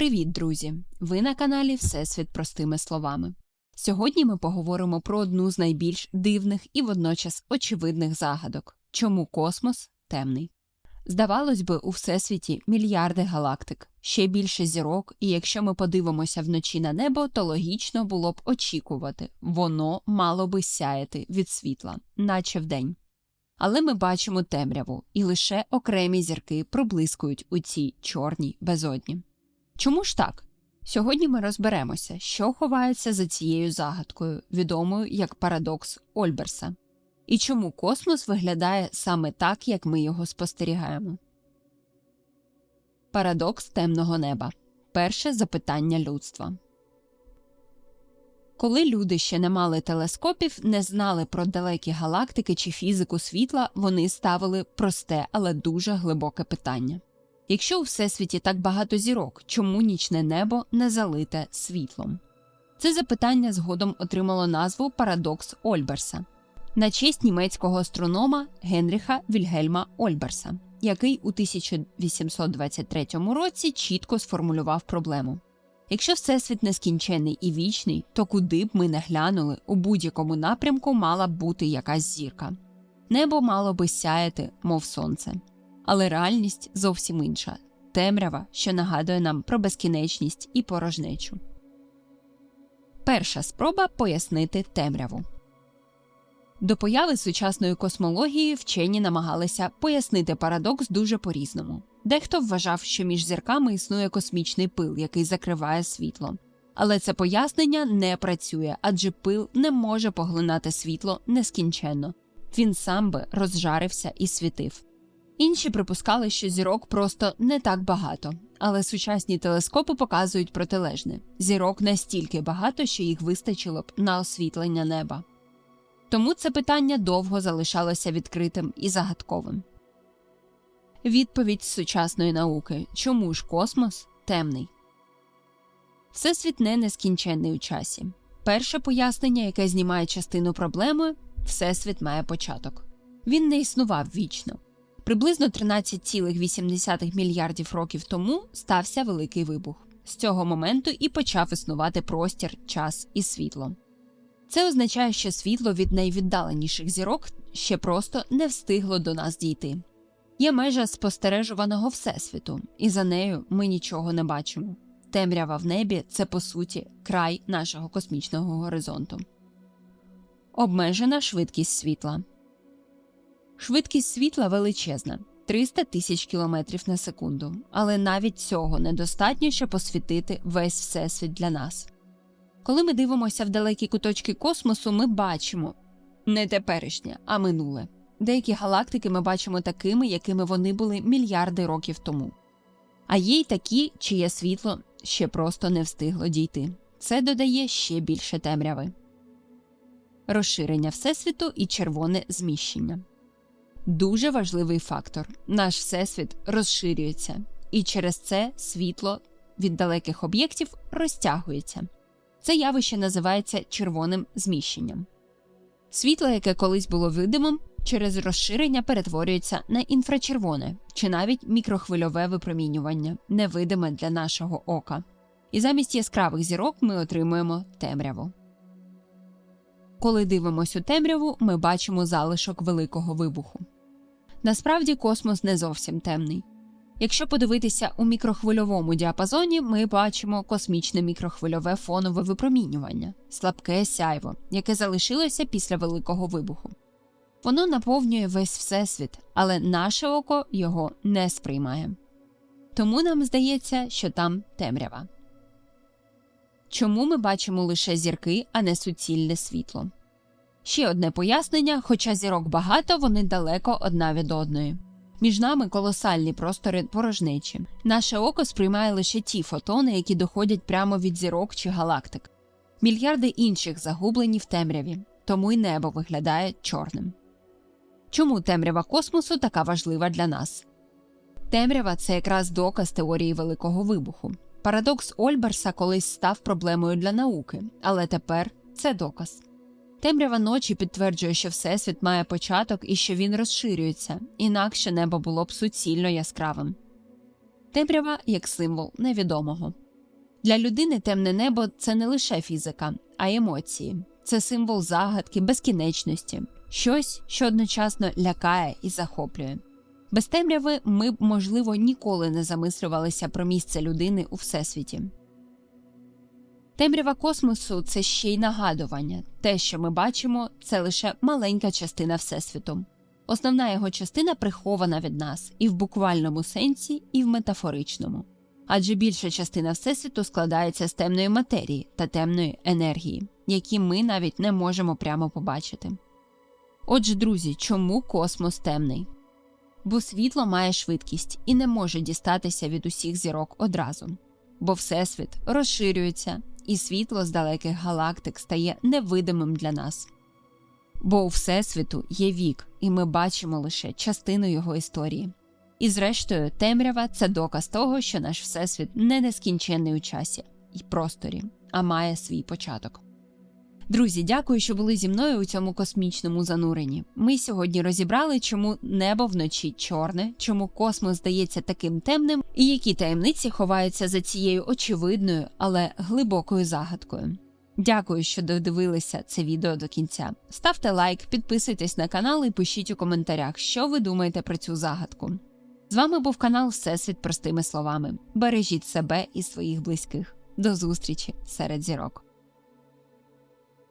Привіт, друзі! Ви на каналі Всесвіт простими словами. Сьогодні ми поговоримо про одну з найбільш дивних і водночас очевидних загадок чому космос темний. Здавалось би, у всесвіті мільярди галактик, ще більше зірок, і якщо ми подивимося вночі на небо, то логічно було б очікувати воно мало би сяяти від світла, наче вдень. Але ми бачимо темряву, і лише окремі зірки проблискують у цій чорній безодні. Чому ж так? Сьогодні ми розберемося, що ховається за цією загадкою, відомою як парадокс Ольберса, і чому космос виглядає саме так, як ми його спостерігаємо. Парадокс темного неба перше запитання людства. Коли люди ще не мали телескопів, не знали про далекі галактики чи фізику світла, вони ставили просте, але дуже глибоке питання. Якщо у всесвіті так багато зірок, чому нічне небо не залите світлом? Це запитання згодом отримало назву Парадокс Ольберса на честь німецького астронома Генріха Вільгельма Ольберса, який у 1823 році чітко сформулював проблему. Якщо всесвіт нескінченний і вічний, то куди б ми не глянули, у будь-якому напрямку мала б бути якась зірка. Небо мало би сяяти, мов сонце. Але реальність зовсім інша темрява, що нагадує нам про безкінечність і порожнечу. Перша спроба пояснити темряву. До появи сучасної космології вчені намагалися пояснити парадокс дуже по різному. Дехто вважав, що між зірками існує космічний пил, який закриває світло. Але це пояснення не працює, адже пил не може поглинати світло нескінченно. Він сам би розжарився і світив. Інші припускали, що зірок просто не так багато, але сучасні телескопи показують протилежне зірок настільки багато, що їх вистачило б на освітлення неба. Тому це питання довго залишалося відкритим і загадковим. Відповідь сучасної науки чому ж космос темний? Всесвіт не нескінченний у часі. Перше пояснення, яке знімає частину проблеми Всесвіт має початок. Він не існував вічно. Приблизно 13,8 мільярдів років тому стався великий вибух. З цього моменту і почав існувати простір, час і світло. Це означає, що світло від найвіддаленіших зірок ще просто не встигло до нас дійти. Є межа спостережуваного всесвіту, і за нею ми нічого не бачимо. Темрява в небі це по суті край нашого космічного горизонту. Обмежена швидкість світла. Швидкість світла величезна 300 тисяч кілометрів на секунду, але навіть цього недостатньо, щоб освітити весь всесвіт для нас. Коли ми дивимося в далекі куточки космосу, ми бачимо не теперішнє, а минуле. Деякі галактики ми бачимо такими, якими вони були мільярди років тому. А є й такі, чиє світло ще просто не встигло дійти. Це додає ще більше темряви. Розширення Всесвіту і червоне зміщення. Дуже важливий фактор. Наш всесвіт розширюється, і через це світло від далеких об'єктів розтягується. Це явище називається червоним зміщенням. Світло, яке колись було видимим, через розширення перетворюється на інфрачервоне чи навіть мікрохвильове випромінювання, невидиме для нашого ока. І замість яскравих зірок ми отримуємо темряву. Коли дивимося у темряву, ми бачимо залишок великого вибуху. Насправді космос не зовсім темний. Якщо подивитися у мікрохвильовому діапазоні, ми бачимо космічне мікрохвильове фонове випромінювання, слабке сяйво, яке залишилося після великого вибуху. Воно наповнює весь всесвіт, але наше око його не сприймає. Тому нам здається, що там темрява. Чому ми бачимо лише зірки, а не суцільне світло? Ще одне пояснення: хоча зірок багато, вони далеко одна від одної. Між нами колосальні простори порожнечі. Наше око сприймає лише ті фотони, які доходять прямо від зірок чи галактик. Мільярди інших загублені в темряві, тому й небо виглядає чорним. Чому темрява космосу така важлива для нас? Темрява це якраз доказ теорії Великого вибуху. Парадокс Ольберса колись став проблемою для науки, але тепер це доказ. Темрява ночі підтверджує, що Всесвіт має початок і що він розширюється, інакше небо було б суцільно яскравим. Темрява як символ невідомого. Для людини темне небо це не лише фізика, а емоції. Це символ загадки, безкінечності, щось, що одночасно лякає і захоплює. Без темряви ми б, можливо, ніколи не замислювалися про місце людини у всесвіті. Темрява космосу це ще й нагадування. Те, що ми бачимо, це лише маленька частина Всесвіту. Основна його частина прихована від нас і в буквальному сенсі, і в метафоричному. Адже більша частина Всесвіту складається з темної матерії та темної енергії, які ми навіть не можемо прямо побачити. Отже, друзі, чому космос темний? Бо світло має швидкість і не може дістатися від усіх зірок одразу, бо Всесвіт розширюється, і світло з далеких галактик стає невидимим для нас. Бо у Всесвіту є вік, і ми бачимо лише частину його історії. І зрештою, темрява це доказ того, що наш Всесвіт не нескінченний у часі і просторі, а має свій початок. Друзі, дякую, що були зі мною у цьому космічному зануренні. Ми сьогодні розібрали, чому небо вночі чорне, чому космос здається таким темним, і які таємниці ховаються за цією очевидною, але глибокою загадкою. Дякую, що додивилися це відео до кінця. Ставте лайк, підписуйтесь на канал і пишіть у коментарях, що ви думаєте про цю загадку. З вами був канал Всесвіт простими словами. Бережіть себе і своїх близьких. До зустрічі серед зірок.